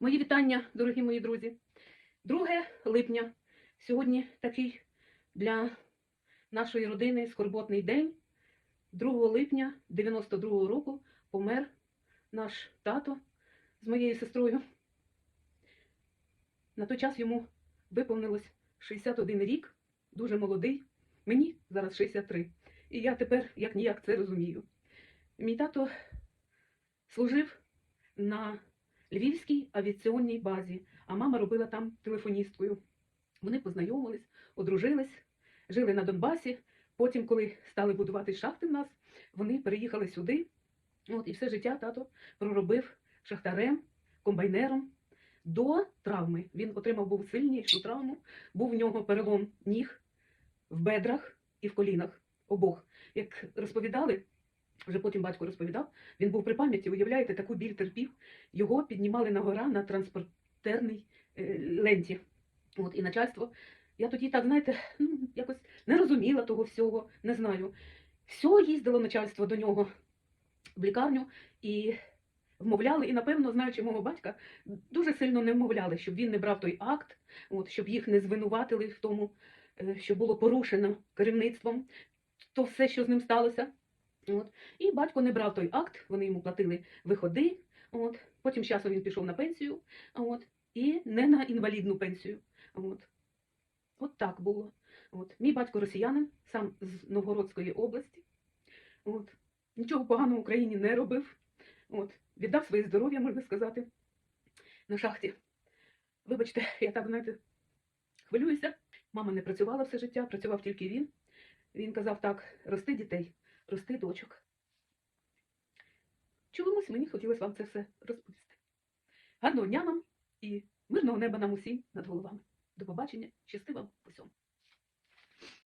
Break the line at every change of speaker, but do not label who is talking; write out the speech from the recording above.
Мої вітання, дорогі мої друзі. 2 липня. Сьогодні такий для нашої родини скорботний день. 2 липня 92-го року помер наш тато з моєю сестрою. На той час йому виповнилось 61 рік, дуже молодий. Мені зараз 63. І я тепер як ніяк це розумію. Мій тато служив на Львівській авіаційній базі, а мама робила там телефоністкою. Вони познайомились, одружились, жили на Донбасі. Потім, коли стали будувати шахти в нас, вони переїхали сюди. От, і все життя тато проробив шахтарем, комбайнером до травми. Він отримав був сильнішу травму, був в нього перелом ніг в бедрах і в колінах обох. Як розповідали, вже потім батько розповідав, він був при пам'яті, уявляєте, таку біль терпів. Його піднімали на гора на транспортерній е, ленті. От, і начальство. Я тоді так, знаєте, ну, якось не розуміла того всього, не знаю. Все їздило начальство до нього в лікарню і вмовляли, і, напевно, знаючи мого батька, дуже сильно не вмовляли, щоб він не брав той акт, от, щоб їх не звинуватили в тому, е, що було порушено керівництвом, то все, що з ним сталося. От. І батько не брав той акт, вони йому платили виходи. От. Потім часом він пішов на пенсію, от. і не на інвалідну пенсію. От. От так було. От. Мій батько росіянин, сам з Новгородської області. От. Нічого поганого в Україні не робив. От. Віддав своє здоров'я, можна сказати, на шахті. Вибачте, я так, знаєте, хвилююся. Мама не працювала все життя, працював тільки він. Він казав так: рости дітей, рости дочок. Чомусь мені хотілося вам це все розповісти. Гарного дня вам і мирного неба нам усім над головами. До побачення, щасти вам усьому.